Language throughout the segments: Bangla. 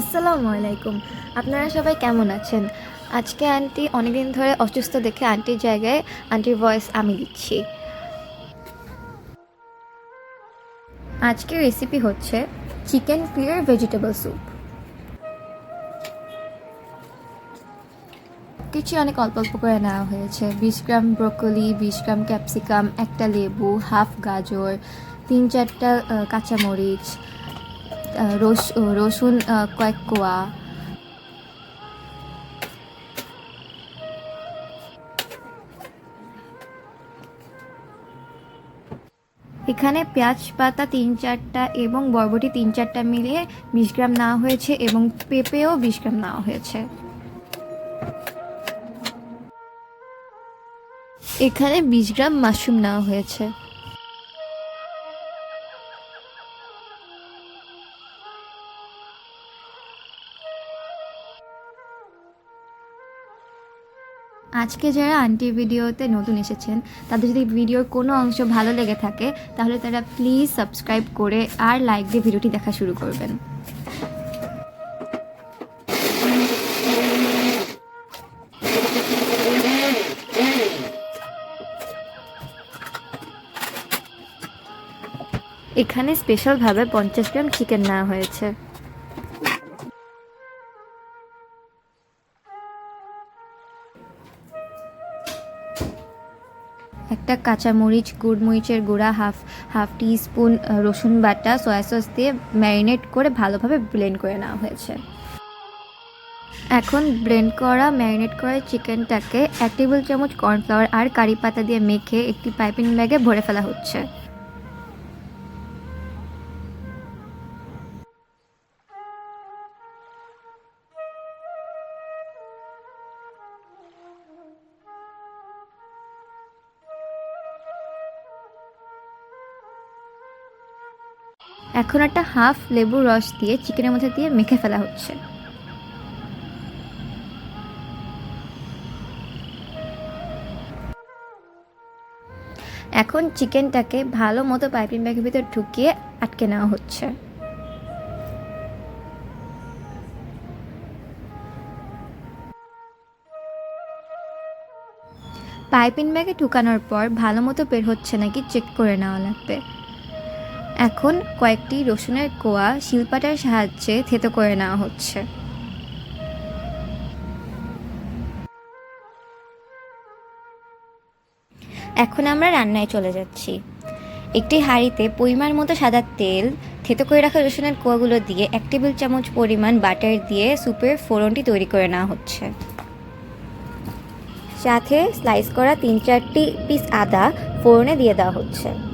আসসালামু আলাইকুম। আপনারা সবাই কেমন আছেন? আজকে আন্টি অনেকদিন ধরে অসুস্থ দেখে আন্টির জায়গায় আন্টির ভয়েস আমি দিচ্ছি। আজকের রেসিপি হচ্ছে চিকেন ক্লিয়ার ভেজিটেবল স্যুপ কিছু অনেক অল্প অল্প করে নেওয়া হয়েছে। বিশ গ্রাম ব্রোকলি বিশ গ্রাম ক্যাপসিকাম একটা লেবু হাফ গাজর, তিন চারটা কাঁচামরিচ রসুন কয়েক কোয়া। এখানে পেঁয়াজ পাতা তিন চারটা এবং বরবটি তিন চারটা মিলিয়ে বিশ গ্রাম নেওয়া হয়েছে এবং পেঁপেও বিশ গ্রাম নেওয়া হয়েছে। এখানে বিশ গ্রাম মাশরুম নেওয়া হয়েছে। আজকে যারা আন্টি ভিডিওতে নতুন এসেছেন, তাদের যদি ভিডিওর কোনো অংশ ভালো লেগে থাকে, তাহলে তারা প্লিজ সাবস্ক্রাইব করে আর লাইক দিয়ে ভিডিওটি দেখা শুরু করবেন। এখানে স্পেশালভাবে পঞ্চাশ গ্রাম চিকেন নেওয়া হয়েছে। একটা কাঁচামরিচ, গুড়মরিচের গুঁড়া, হাফ হাফ টি স্পুন রসুন বাটা, সয়া সস দিয়ে ম্যারিনেট করে ভালোভাবে ব্লেন্ড করে নেওয়া হয়েছে। এখন ব্লেন্ড করা, ম্যারিনেট করা চিকেনটাকে এক টেবিল চামচ কর্নফ্লাওয়ার আর কারি পাতা দিয়ে মেখে একটি পাইপিং ব্যাগে ভরে ফেলা হচ্ছে। এখন একটা হাফ লেবুর রস দিয়ে চিকেনের মধ্যে দিয়ে মেখে ফেলা হচ্ছে। এখন চিকেনটাকে ভালো মতো পাইপিং ব্যাগের ভিতর ঢুকিয়ে আটকে নেওয়া হচ্ছে। পাইপিং ব্যাগে ঢুকানোর পর ভালো মতো বের হচ্ছে নাকি চেক করে নেওয়া লাগবে। এখন কয়েকটি রসুনের কোয়া শিলপাটার সাহায্যে থেতো করে নেওয়া হচ্ছে। এখন আমরা রান্নায় চলে যাচ্ছি। একটি হাঁড়িতে পরিমাণ মতো সাদা তেল থেতো করে রাখা রসুনের কোয়াগুলো দিয়ে এক টেবিল চামচ পরিমাণ বাটার দিয়ে স্যুপের ফোড়নটি তৈরি করে নেওয়া হচ্ছে। সাথে স্লাইস করা তিন চারটি পিস আদা ফোড়নে দিয়ে দেওয়া হচ্ছে।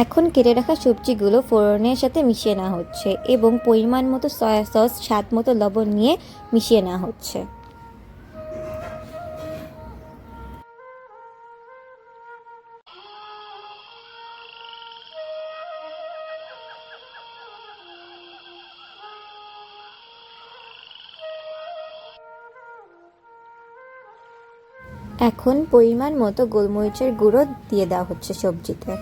এখন কেটে রাখা সবজিগুলো ফোড়নের সাথে মিশিয়ে নেওয়া হচ্ছে এবং পরিমাণ মতো সয়া সস, স্বাদ মতো লবণ নিয়ে মিশিয়ে নেওয়া হচ্ছে। এখন পরিমাণ মতো গোলমরিচের গুঁড়ো দিয়ে দেওয়া হচ্ছে সবজিতে।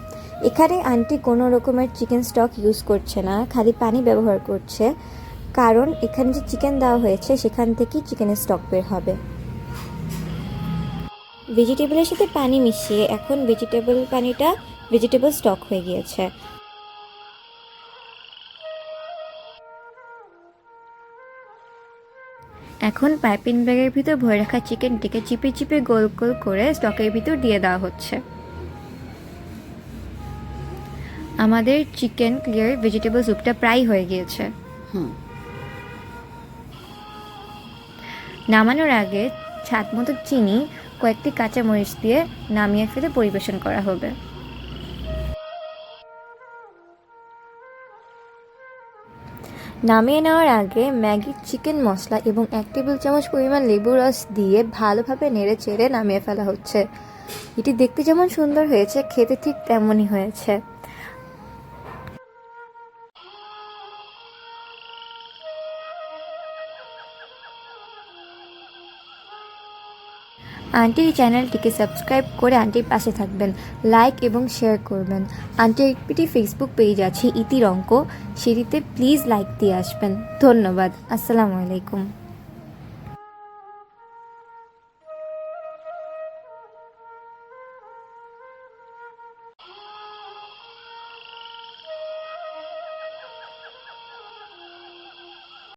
এখানে আন্টি কোনো রকমের চিকেন স্টক ইউজ করছে না, খালি পানি ব্যবহার করছে। কারণ এখানে যে চিকেন দেওয়া হয়েছে, সেখান থেকেই চিকেনের স্টক বের হবে। ভেজিটেবলের সাথে পানি মিশিয়ে এখন ভেজিটেবল পানিটা ভেজিটেবল স্টক হয়ে গিয়েছে। এখন পাইপিং ব্যাগের ভিতর ভরে রাখা চিকেনটিকে চিপে চিপে গোল গোল করে স্টকের ভিতর দিয়ে দেওয়া হচ্ছে। আমাদের চিকেন ক্লিয়ার ভেজিটেবল স্যুপটা প্রায় হয়ে গিয়েছে। হুম। নামানোর আগে ছাদ মতো চিনি কয়েকটি কাঁচামরিচ দিয়ে নামিয়ে ফেলে পরিবেশন করা হবে। নামিয়ে নেওয়ার আগে ম্যাগি চিকেন মশলা এবং এক টেবিল চামচ পরিমাণ লেবু রস দিয়ে ভালোভাবে নেড়ে চেড়ে নামিয়ে ফেলা হচ্ছে। এটি দেখতে যেমন সুন্দর হয়েছে খেতে ঠিক তেমনই হয়েছে। আন্টির চ্যানেলটিকে সাবস্ক্রাইব করে আন্টির পাশে থাকবেন, লাইক এবং শেয়ার করবেন। আন্টির একটি ফেসবুক পেজ আছে ইতির অঙ্ক সেটিতে প্লিজ লাইক দিয়ে আসবেন। ধন্যবাদ। আসসালামু আলাইকুম।